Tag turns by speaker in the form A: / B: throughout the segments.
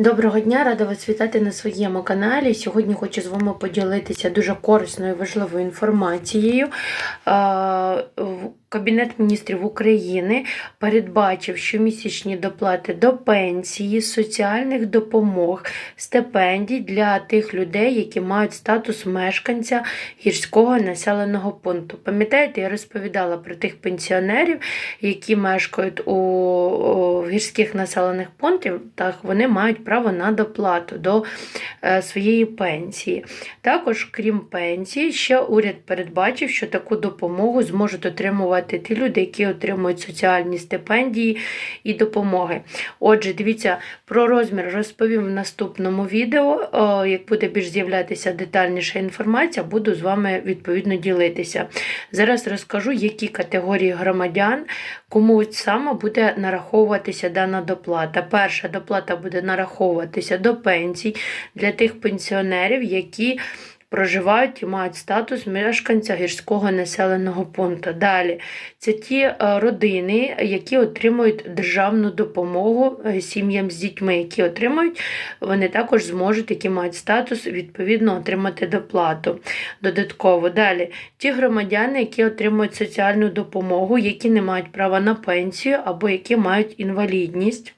A: Доброго дня, рада вас вітати на своєму каналі. Сьогодні хочу з вами поділитися дуже корисною важливою інформацією. Кабінет міністрів України передбачив щомісячні доплати до пенсії, соціальних допомог, стипендій для тих людей, які мають статус мешканця гірського населеного пункту. Пам'ятаєте, я розповідала про тих пенсіонерів, які мешкають у, у гірських населених пунктів, так вони мають право на доплату до е, своєї пенсії. Також, крім пенсії, ще уряд передбачив, що таку допомогу зможуть отримувати ті люди, які отримують соціальні стипендії і допомоги. Отже, дивіться, про розмір розповім в наступному відео. Як буде більш з'являтися детальніша інформація, буду з вами відповідно ділитися. Зараз розкажу, які категорії громадян, кому саме буде нараховуватися дана доплата. Перша доплата буде нараховуватися до пенсій для тих пенсіонерів, які проживають і мають статус мешканця гірського населеного пункту. Далі це ті е, родини, які отримують державну допомогу е, сім'ям з дітьми, які отримують, вони також зможуть, які мають статус, відповідно отримати доплату додатково. Далі ті громадяни, які отримують соціальну допомогу, які не мають права на пенсію або які мають інвалідність.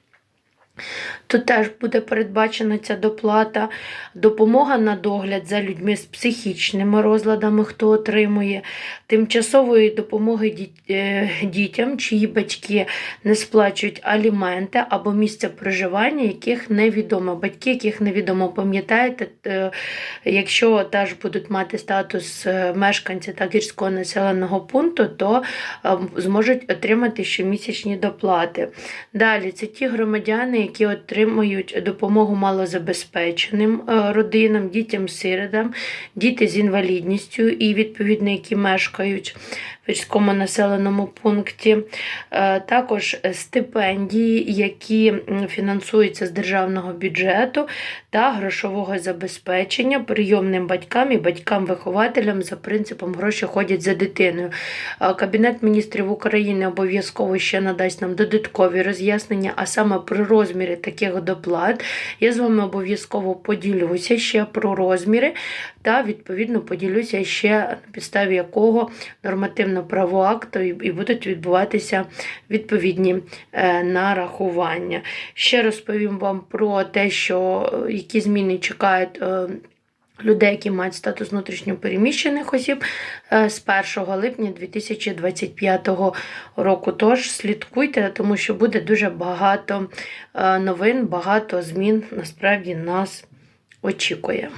A: Тут теж буде передбачена ця доплата, допомога на догляд за людьми з психічними розладами, хто отримує, тимчасової допомоги е, дітям, чиї батьки не сплачують аліменти або місце проживання, яких невідомо. Батьки, яких невідомо, пам'ятаєте, е, якщо теж будуть мати статус е, мешканця та гірського населеного пункту, то зможуть отримати щомісячні доплати. Далі це ті громадяни, які отримують допомогу малозабезпеченим е, родинам, дітям-сиротам, діти з інвалідністю і відповідно, які мешкають в гірському населеному пункті. Е, Також стипендії, які фінансуються з державного бюджету та грошового забезпечення прийомним батькам і батькам-вихователям за принципом гроші ходять за дитиною. Е, Кабінет міністрів України обов'язково ще надасть нам додаткові роз'яснення, а саме про розміри таких доплат. Я з вами обов'язково поділюся ще про розміри та відповідно поділюся ще на підставі якого нормативно-право акту і будуть відбуватися відповідні е, нарахування. Ще розповім вам про те, що е, які зміни чекають. Людей, які мають статус внутрішньопереміщених осіб е, з 1 липня 2025 року. Тож слідкуйте, тому що буде дуже багато е, новин, багато змін насправді нас очікує.